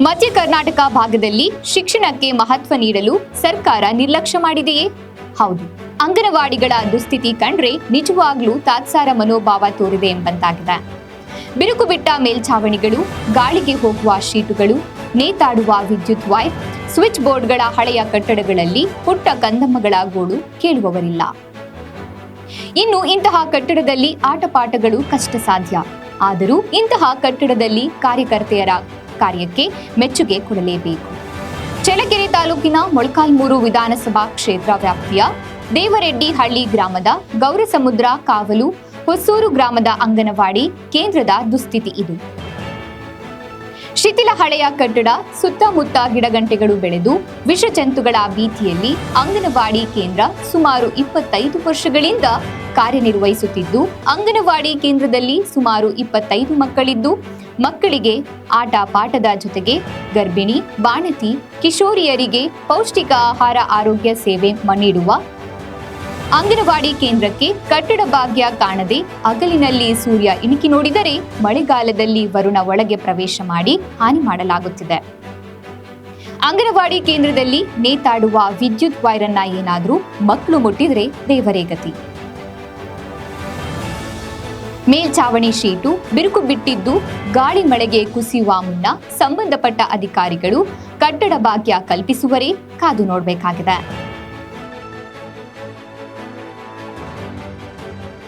ಮಧ್ಯ ಕರ್ನಾಟಕ ಭಾಗದಲ್ಲಿ ಶಿಕ್ಷಣಕ್ಕೆ ಮಹತ್ವ ನೀಡಲು ಸರ್ಕಾರ ನಿರ್ಲಕ್ಷ್ಯ ಮಾಡಿದೆಯೇ? ಹೌದು. ಅಂಗನವಾಡಿಗಳ ದುಸ್ಥಿತಿ ಕಂಡ್ರೆ ನಿಜವಾಗ್ಲೂ ತಾತ್ಸಾರ ಮನೋಭಾವ ತೋರಿದೆ ಎಂಬಂತಾಗಿದೆ. ಬಿರುಕು ಬಿಟ್ಟ ಮೇಲ್ಛಾವಣಿಗಳು, ಗಾಳಿಗೆ ಹೋಗುವ ಶೀಟುಗಳು, ನೇತಾಡುವ ವಿದ್ಯುತ್ ವೈರ್, ಸ್ವಿಚ್ ಬೋರ್ಡ್ಗಳ ಹಳೆಯ ಕಟ್ಟಡಗಳಲ್ಲಿ ಪುಟ್ಟ ಕಂದಮ್ಮಗಳ ಗೋಳು ಕೇಳುವವರಿಲ್ಲ. ಇನ್ನು ಇಂತಹ ಕಟ್ಟಡದಲ್ಲಿ ಆಟಪಾಠಗಳು ಕಷ್ಟ ಸಾಧ್ಯ ಆದರೂ ಇಂತಹ ಕಟ್ಟಡದಲ್ಲಿ ಕಾರ್ಯಕರ್ತೆಯರ ಕಾರ್ಯಕ್ಕೆ ಮೆಚ್ಚುಗೆ ಕೊಡಲೇಬೇಕು. ಚಳ್ಳಕೆರೆ ತಾಲೂಕಿನ ಮೊಳಕಾಲ್ಮೂರು ವಿಧಾನಸಭಾ ಕ್ಷೇತ್ರ ವ್ಯಾಪ್ತಿಯ ದೇವರೆಡ್ಡಿ ಹಳ್ಳಿ ಗ್ರಾಮದ ಗೌರಸಮುದ್ರ ಕಾವಲು ಹೊಸೂರು ಗ್ರಾಮದ ಅಂಗನವಾಡಿ ಕೇಂದ್ರದ ದುಸ್ಥಿತಿ ಇದು. ಶಿಥಿಲ ಹಳೆಯ ಕಟ್ಟಡ ಸುತ್ತಮುತ್ತ ಗಿಡಗಂಟೆಗಳು ಬೆಳೆದು ವಿಷಜಂತುಗಳ ಭೀತಿಯಲ್ಲಿ ಅಂಗನವಾಡಿ ಕೇಂದ್ರ ಸುಮಾರು ಇಪ್ಪತ್ತೈದು ವರ್ಷಗಳಿಂದ ಕಾರ್ಯನಿರ್ವಹಿಸುತ್ತಿದ್ದು, ಅಂಗನವಾಡಿ ಕೇಂದ್ರದಲ್ಲಿ ಸುಮಾರು ಇಪ್ಪತ್ತೈದು ಮಕ್ಕಳಿದ್ದು, ಮಕ್ಕಳಿಗೆ ಆಟ ಪಾಠದ ಜೊತೆಗೆ ಗರ್ಭಿಣಿ, ಬಾಣತಿ, ಕಿಶೋರಿಯರಿಗೆ ಪೌಷ್ಟಿಕ ಆಹಾರ ಆರೋಗ್ಯ ಸೇವೆ ನೀಡುವ ಅಂಗನವಾಡಿ ಕೇಂದ್ರಕ್ಕೆ ಕಟ್ಟಡ ಭಾಗ್ಯ ಕಾಣದೆ ಹಗಲಿನಲ್ಲಿ ಸೂರ್ಯ ಇಣುಕಿ ನೋಡಿದರೆ ಮಳೆಗಾಲದಲ್ಲಿ ವರುಣ ಒಳಗೆ ಪ್ರವೇಶ ಮಾಡಿ ಹಾನಿ ಮಾಡಲಾಗುತ್ತಿದೆ. ಅಂಗನವಾಡಿ ಕೇಂದ್ರದಲ್ಲಿ ನೇತಾಡುವ ವಿದ್ಯುತ್ ವೈರನ್ನ ಏನಾದರೂ ಮಕ್ಕಳು ಮುಟ್ಟಿದರೆ ದೇವರೇ ಗತಿ. ಮೇಲ್ಛಾವಣಿ ಶೀಟು, ಬಿರುಕು ಬಿಟ್ಟಿದ್ದು, ಗಾಳಿ ಮಳೆಗೆ ಕುಸಿಯುವ ಮುನ್ನ ಸಂಬಂಧಪಟ್ಟ ಅಧಿಕಾರಿಗಳು ಕಟ್ಟಡ ಭಾಗ್ಯ ಕಲ್ಪಿಸುವರೇ ಕಾದು ನೋಡಬೇಕಾಗಿದೆ.